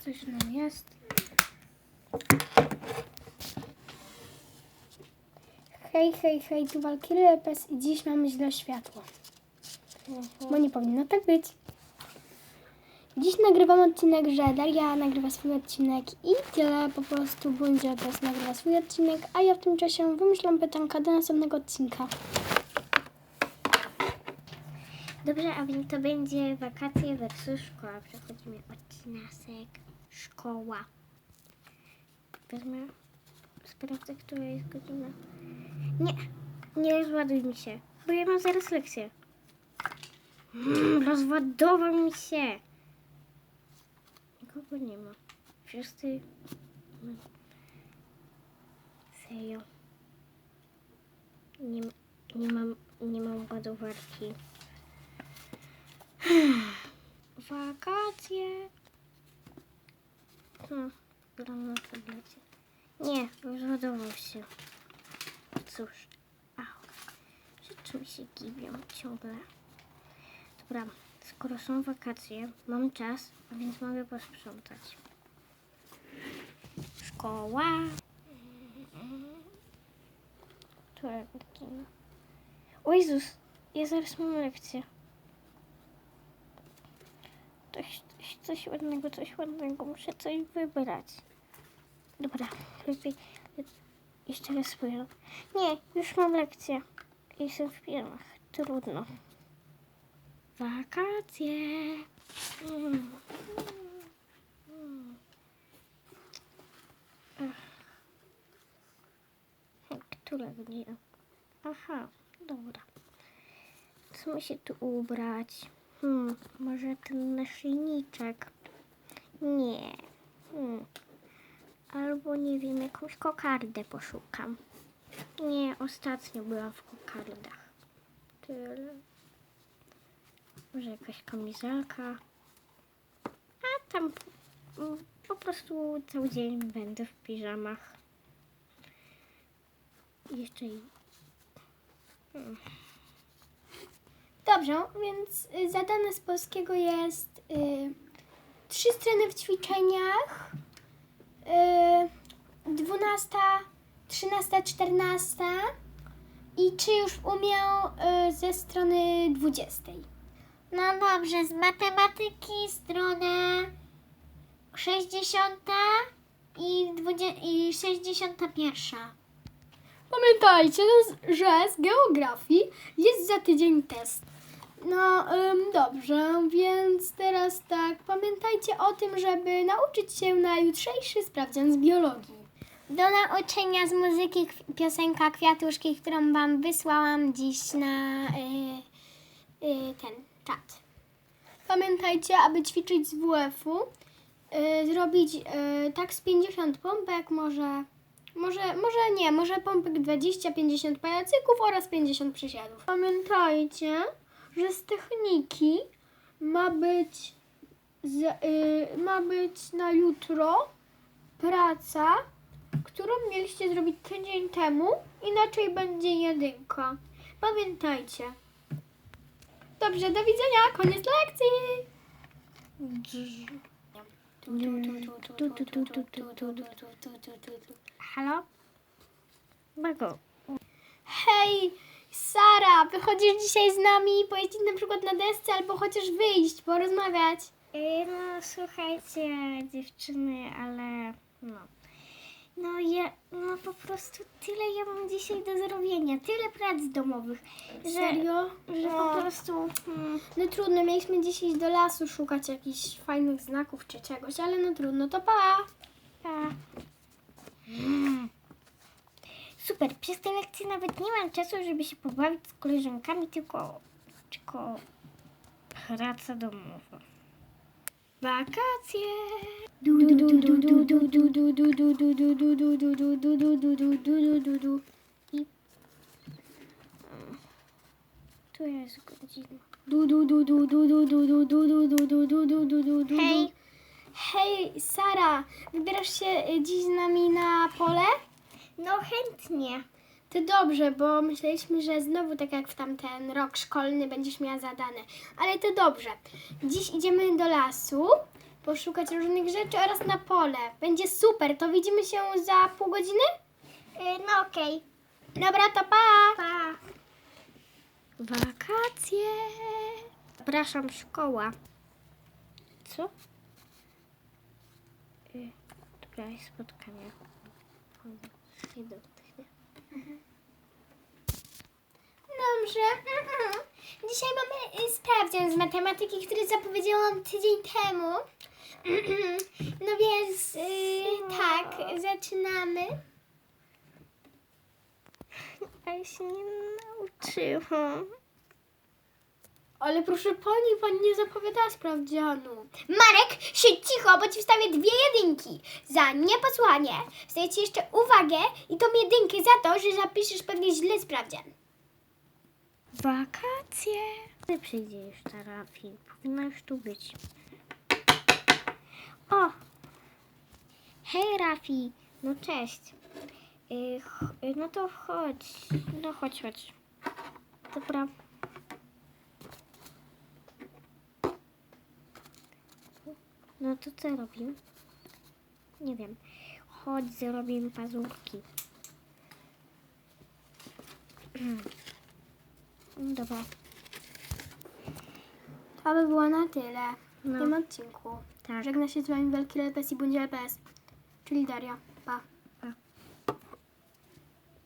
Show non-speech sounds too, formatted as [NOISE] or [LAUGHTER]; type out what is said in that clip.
coś nam jest. Hej, hej, hej, tu Walkiry Lepes i dziś mamy źle światło. Bo nie powinno tak być. Dziś nagrywam odcinek, że Daria nagrywa swój odcinek i tyle. Po prostu będzie teraz nagrywa swój odcinek, a ja w tym czasie wymyślam pytanka do następnego odcinka. Dobrze, a więc to będzie wakacje versus szkoła. Przechodzimy odcinasek szkoła. Wezmę, sprawdzę, która jest godzina. Nie, nie rozładuj mi się, bo ja mam zaraz lekcję. Mm, rozładował mi się. Nikogo nie ma. Wszyscy... Serio. Nie, nie mam, nie mam ładowarki. [SIGHS] Wakacje. Hmm, gram na tablecie. Nie, rozładował się. Cóż. Au. Rzeczy mi się gibią ciągle. Dobra, skoro są wakacje, mam czas, a więc mogę posprzątać. Szkoła. Która godzina? O Jezus, ja zaraz mam lekcję. Coś, ładnego, coś ładnego. Muszę coś wybrać. Dobra, lepiej. le- Jeszcze raz spojrzę. Nie, już mam lekcję. Jestem w piżamach. Trudno. Wakacje. Mm. Mm. Która? Aha, dobra. Co mi się tu ubrać? Hmm, może ten naszyjniczek? Nie. Hmm. Albo nie wiem, jakąś kokardę poszukam. Nie, ostatnio byłam w kokardach. Tyle. Może jakaś kamizelka. A tam po prostu cały dzień będę w piżamach. Jeszcze i... Hmm. Dobrze, więc y, zadane z polskiego jest y, trzy strony w ćwiczeniach, y, 12, 13, 14 i czy już umiał y, ze strony 20. No dobrze, z matematyki strona 60 i, 20, i 61. Pamiętajcie, że z geografii za tydzień test. No ym, dobrze, więc teraz tak, pamiętajcie o tym, żeby nauczyć się na jutrzejszy sprawdzian z biologii. Do nauczenia z muzyki kw- piosenka Kwiatuszki, którą Wam wysłałam dziś na y, y, ten czat. Pamiętajcie, aby ćwiczyć z WF-u, y, zrobić y, tak z 50 pompek, może, może, może nie, może pompek 20-50 pajacyków oraz 50 przysiadów. Pamiętajcie, że z techniki ma być, z, y, ma być na jutro praca, którą mieliście zrobić tydzień temu, inaczej będzie jedynka. Pamiętajcie. Dobrze, do widzenia. Koniec lekcji. Halo? Bago. Hej, Sara, wychodzisz dzisiaj z nami pojeździć na przykład na desce albo chociaż wyjść, porozmawiać. No słuchajcie dziewczyny, ale no. No ja, no po prostu tyle ja mam dzisiaj do zrobienia, tyle prac domowych, że, Serio? że No. po prostu... Mm, No trudno, mieliśmy dzisiaj iść do lasu szukać jakichś fajnych znaków czy czegoś, ale no trudno, to pa. pa. Super, przez te lekcje nawet nie mam czasu, żeby się pobawić z koleżankami, tylko, tylko praca domowa. Wakacje! I tu jest godzina. Hej! Hej, Sara! Wybierasz się dziś z nami na pole? No chętnie. To dobrze, bo myśleliśmy, że znowu tak jak w tamten rok szkolny będziesz miała zadane. Ale to dobrze. Dziś idziemy do lasu poszukać różnych rzeczy oraz na pole. Będzie super. To widzimy się za pół godziny? no okej. Dobra, to pa! Pa. Wakacje. Zapraszam, szkoła. Co? Y, Dobra, jest spotkanie. Idę? Dobrze. [LAUGHS] Dzisiaj mamy y, sprawdzian z matematyki, który zapowiedziałam tydzień temu. [CLEARS THROAT] No więc y, tak, zaczynamy. Ja się nie nauczyłam. Ale proszę pani, pani nie zapowiadała sprawdzianu. Marek, siedź cicho, bo ci wstawię dwie jedynki. Za nieposłanie wstawię ci jeszcze uwagę i tą jedynkę za to, że zapiszesz pewnie źle sprawdzian. Wakacje. Kiedy przyjdzie już ta Rafi? Powinna już tu być. O! Hej Rafi! No cześć. Y, ch- y, no to chodź. No chodź, chodź. Dobra. No to co robimy? Nie wiem. Chodź, zrobimy pazurki. [CLEARS THROAT] Dobra. To by było na tyle w No. tym odcinku. Tak. Żegna się z wami Wielki LPS i Bundzie LPS, czyli Daria.